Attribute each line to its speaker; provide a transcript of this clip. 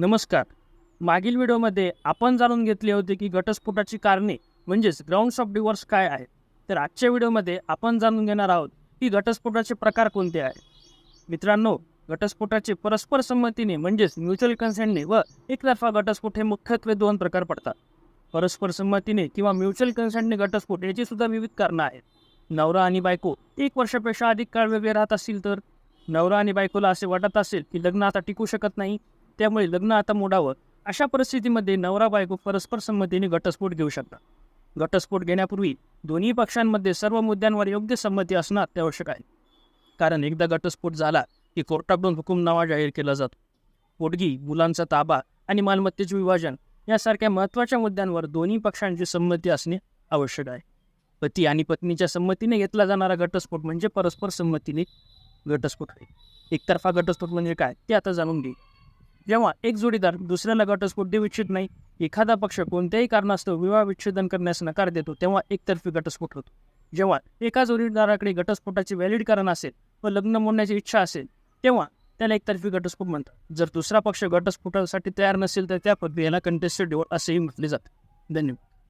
Speaker 1: नमस्कार. मागील व्हिडिओमध्ये आपण जाणून घेतले होते की घटस्फोटाची कारणे म्हणजेच ग्राउंड्स ऑफ डिवोर्स काय आहे तर आजच्या व्हिडिओमध्ये आपण जाणून घेणार आहोत की घटस्फोटाचे प्रकार कोणते आहेत? मित्रांनो घटस्फोटाचे परस्पर संमतीने म्हणजेच म्युच्युअल कन्सेंटने व एकतर्फा घटस्फोट हे मुख्यत्वे दोन प्रकार पडतात. परस्पर संमतीने किंवा म्युच्युअल कन्सेंटने घटस्फोट याची सुद्धा विविध कारणं आहेत. नवरा आणि बायको एक वर्षापेक्षा अधिक काळ वेगळे राहत असतील तर? नवरा आणि बायकोला असे वाटत असेल की लग्न आता टिकू शकत नाही त्यामुळे लग्न आता मोडावं अशा परिस्थितीमध्ये नवरा बायको परस्पर संमतीने घटस्फोट घेऊ शकतात. घटस्फोट घेण्यापूर्वी दोन्ही पक्षांमध्ये सर्व मुद्द्यांवर योग्य संमती असणं अत्यावश्यक आहे. कारण एकदा घटस्फोट झाला की कोर्टाकडून हुकुमनामा जाहीर केला जातो. पोटगी मुलांचा ताबा आणि मालमत्तेचे विभाजन यासारख्या महत्त्वाच्या मुद्द्यांवर दोन्ही पक्षांची संमती असणे आवश्यक आहे. पती आणि पत्नीच्या संमतीने घेतला जाणारा घटस्फोट म्हणजे परस्पर संमतीने घटस्फोट आहे. एकतर्फा घटस्फोट म्हणजे काय ते आता जाणून घे जेव्हा एक जोडीदार दुसऱ्याला घटस्फोट देऊ इच्छित नाही एखादा पक्ष कोणत्याही कारणास्तव विवाह विच्छेदन करण्यास नकार देतो तेव्हा एकतर्फी घटस्फोट होतो. जेव्हा एका जोडीदाराकडे घटस्फोटाचे व्हॅलिड कारण असेल व लग्न मोडण्याची इच्छा असेल तेव्हा त्याला एकतर्फी घटस्फोट म्हणतात. जर दुसरा पक्ष घटस्फोटासाठी तयार नसेल तर त्या प्रक्रियेला कंटेस्टेड डिवोर्स असेही म्हटले जाते. धन्यवाद.